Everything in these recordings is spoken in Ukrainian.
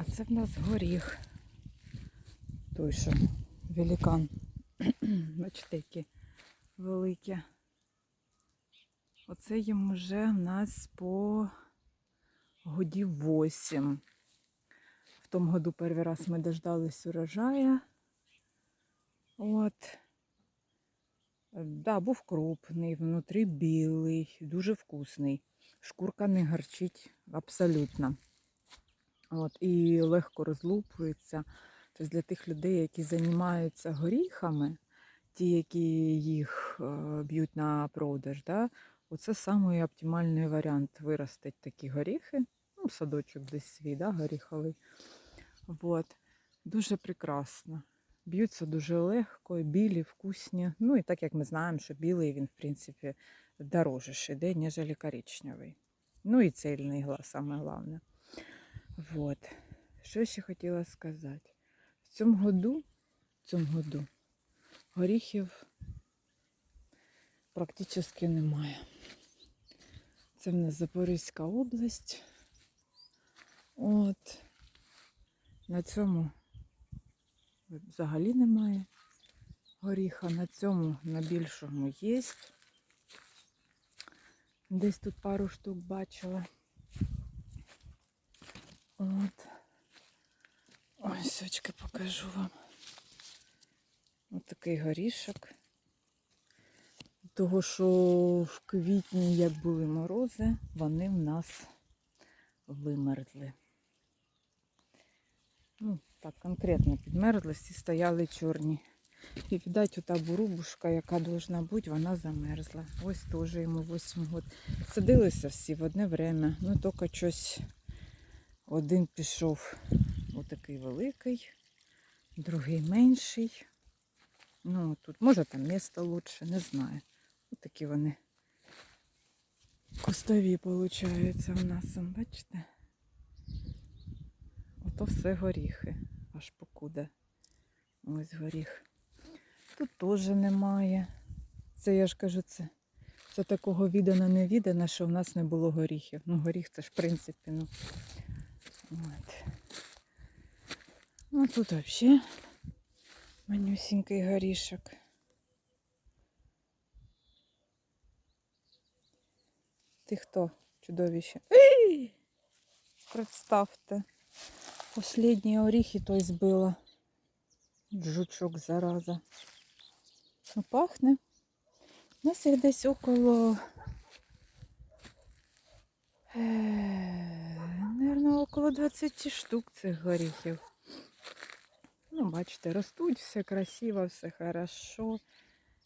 А це в нас горіх. Той, що великан. Бачите, які великі. Оце їм вже в нас по годів 8. В тому году перший раз ми дождались урожая. От. Да, був крупний, внутрі білий, дуже вкусний. Шкурка не гарчить абсолютно. От, і легко розлупується. Тобто для тих людей, які займаються горіхами, ті, які їх е, б'ють на продаж, да, оце самий оптимальний варіант виростити такі горіхи. Ну, садочок десь свій, да, горіховий. От. Дуже прекрасно. Б'ються дуже легко, білі, вкусні. Ну і так як ми знаємо, що білий він, в принципі, дорожче йде, ніж коричневий. Ну і цельний глаз, саме головне. Вот. Що ще хотіла сказати? В цьому году, в цьому году горіхів практично немає. Це в нас Запорізька область. От. На цьому взагалі немає горіха. На цьому на більшому є. Десь тут пару штук бачила. От. Ой, сочки покажу вам. Ось такий горішок. Того, що в квітні, як були морози, вони в нас вимерзли. Ну, так, конкретно підмерзли, всі стояли чорні. І, видать, ота бурубушка, яка должна бути, вона замерзла. Ось теж йому 8 років. Садилися всі в одне время, ну тільки щось один пішов отакий великий, другий менший. Ну, тут, може там місто лучше, не знаю. Отакі вони кустові, виходить, у нас, бачите? Ото все горіхи, аж покуди. Ось горіх. Тут теж немає. Це я ж кажу, це, це такого відано-невідано, що в нас не було горіхів. Ну, горіх це ж в принципі, ну. От. Ну тут взагалі манюсінький горішок. Ти хто, чудовище? Ей! Представте. Последні оріхи той збила. Жучок зараза. Ну, пахне. У нас їх десь около. Е, около 20 штук цих горіхів. Ну, бачите, ростуть, все красиво, все хорошо.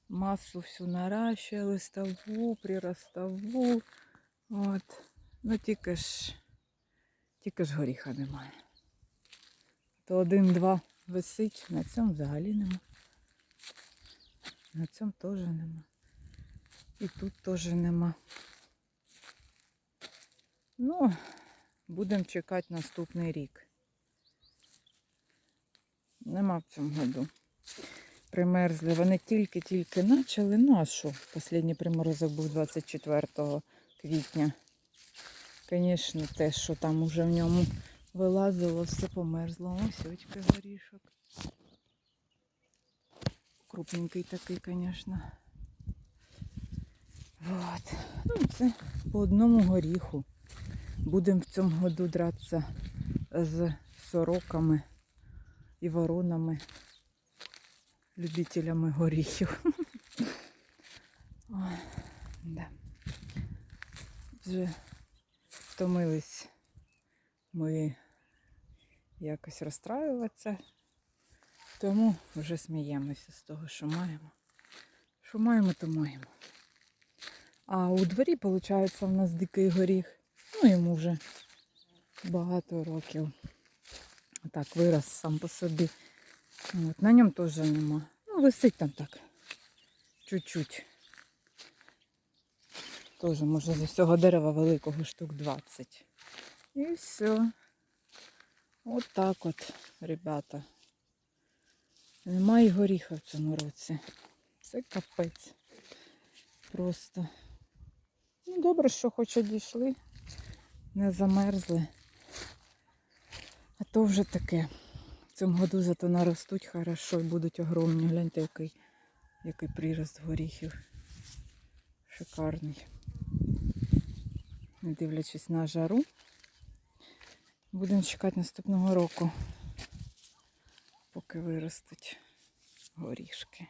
Масу всю наращує, листову, приростову. От. Ну тільки ж, тільки ж горіха немає. То один-два висить, на цьому взагалі нема. На цьому теж нема. І тут теж нема. Ну, будемо чекати наступний рік. Нема в цьому году. Примерзли. Вони тільки-тільки почали. Ну а? Останній приморозок був 24 квітня. Звісно, те, що там уже в ньому вилазило, все померзло. Ось очки горішок. Крупненький такий, звісно. Вот. Ну, це по одному горіху. Будемо в цьому году дратися з сороками і воронами, любителями горіхів. Ой, да. Вже втомились ми якось розстраюватися, тому вже сміємося з того, що маємо. Що маємо, то маємо. А у дворі, виходить, у нас дикий горіх. Ну, йому вже багато років. Так, вирос сам по собі. От, на ньому теж нема. Ну, висить там так. Чуть-чуть. Теж, може, з усього дерева великого штук 20. І все. От так от, ребята. Немає горіха в цьому році. Це капець. Просто. Ну, добре, що хоч одійшли, не замерзли. А то вже таке. В цьому году зато наростуть хорошо будуть огромні. Гляньте, який, який прирост горіхів. Шикарний. Не дивлячись на жару. Будемо чекати наступного року, поки виростуть горішки.